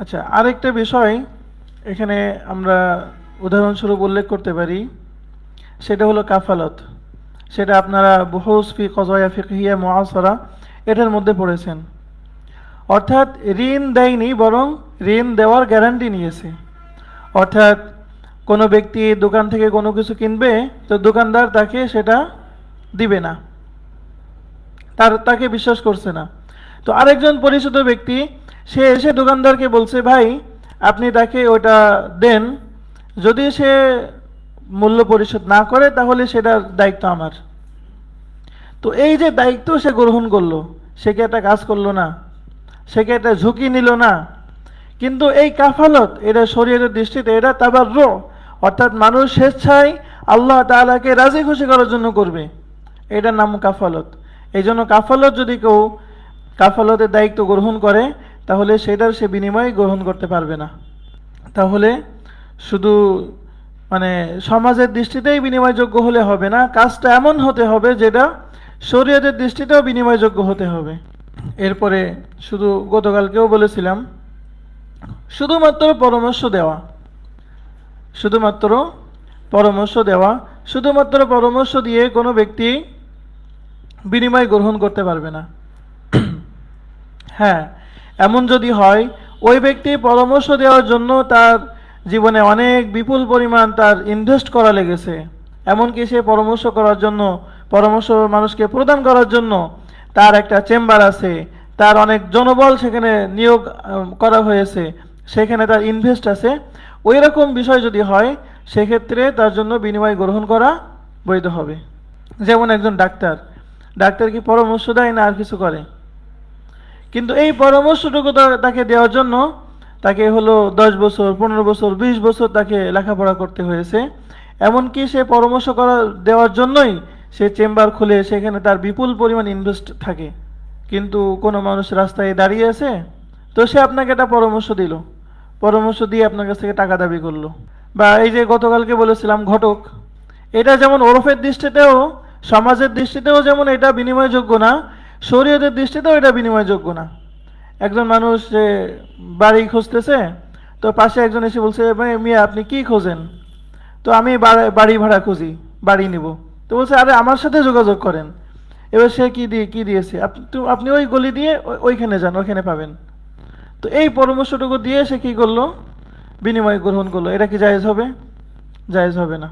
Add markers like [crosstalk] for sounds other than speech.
আচ্ছা আরেকটা বিষয় এখানে আমরা উদাহরণস্বরূপ উল্লেখ করতে পারি, সেটা হলো কাফালত। সেটা আপনারা বহুস ফি কজয়া ফিকহিয়া মুআসরা, এটার মধ্যে পড়েছেন। অর্থাৎ ঋণ দেয়নি, বরং ঋণ দেওয়ার গ্যারান্টি নিয়েছে। অর্থাৎ কোনো ব্যক্তি দোকান থেকে কোনো কিছু কিনবে, তো দোকানদার তাকে সেটা দিবে না। তার, তাকে বিশ্বাস করছে না। তো আরেকজন পরিচিত ব্যক্তি সে এসে দোকানদারকে বলছে, ভাই, আপনি তাকে ওটা দেন। যদি সে মূল্য পরিশোধ না করে, তাহলে সেটার দায়িত্ব আমার। তো এই যে দায়িত্ব সে গ্রহণ করল, সে কি একটা কাজ করল না? সে কি একটা ঝুঁকি নিল না? কিন্তু এই কাফালত, এটা শরীরের দৃষ্টিতে, এটা তাবার রো অর্থাৎ মানুষ স্বেচ্ছায় আল্লাহ তাআলাকে রাজি খুশি করার জন্য করবে। এটার নাম কাফালত। এই জন্য কাফালত যদি কেউ কাফালতের দায়িত্ব গ্রহণ করে তাহলে সেটার সে বিনিময় গ্রহণ করতে পারবে না। তাহলে শুধু মানে সমাজের দৃষ্টিতেই বিনিময়যোগ্য হলে হবে না, কাজটা এমন হতে হবে যেটা শরীয়তের দৃষ্টিতেও বিনিময়যোগ্য হতে হবে। এরপরে শুধু গতকালকেও বলেছিলাম, শুধুমাত্র পরামর্শ দেওয়া, শুধুমাত্র পরামর্শ দেওয়া, শুধুমাত্র পরামর্শ দিয়ে কোনো ব্যক্তি বিনিময় গ্রহণ করতে পারবে না। [clears throat] হ্যাঁ এমন যদি হয়, ওই ব্যক্তি পরামর্শ দেওয়ার জন্য তার জীবনে অনেক বিপুল পরিমাণ তার ইনভেস্ট করা লেগেছে। এমনকি সে পরামর্শ করার জন্য, পরামর্শ মানুষকে প্রদান করার জন্য তার একটা চেম্বার আছে। তার অনেক জনবল সেখানে নিয়োগ করা হয়েছে। সেখানে তার ইনভেস্ট আছে। ওই রকম বিষয় যদি হয়, সেক্ষেত্রে তার জন্য বিনিময় গ্রহণ করা বৈধ হবে। যেমন একজন ডাক্তার। ডাক্তার কি পরামর্শ দেয় না আর কিছু করে? কিন্তু এই পরামর্শটুকু তাকে দেওয়ার জন্য তাকে হলো দশ বছর, পনেরো বছর, বিশ বছর তাকে লেখাপড়া করতে হয়েছে। এমনকি সে পরামর্শ করা দেওয়ার জন্যই সে চেম্বার খুলে সেখানে তার বিপুল পরিমাণ ইনভেস্ট থাকে। কিন্তু কোনো মানুষ রাস্তায় দাঁড়িয়ে আছে, তো সে আপনাকে একটা পরামর্শ দিল। পরামর্শ দিয়ে আপনার কাছ থেকে টাকা দাবি করল। বা এই যে গতকালকে বলেছিলাম ঘটক, এটা যেমন ওরফের দৃষ্টিতেও, সমাজের দৃষ্টিতেও যেমন এটা বিনিময়যোগ্য না শরীয়তের দৃষ্টিতেও এটা বিনিময়যোগ্য না। একজন মানুষ যে বাড়ি খুঁজতেছে তো পাশে একজন এসে বলছে "ভাই, মিয়া আপনি কি খোঁজেন? তো আমি বাড়ি ভাড়া খুঁজি বাড়ি নিব। তো বলছে আরে আমার সাথে যোগাযোগ করেন। এবার সে কি দিয়ে কি দিয়েছে? আপনি ওই গলি দিয়ে ওই- ওইখানে যান ওইখানে পাবেন। তো এই পরামর্শটুকু দিয়ে সে কি করল? বিনিময় গ্রহণ করল। এটা কি জায়েজ হবে? জায়েজ হবে না।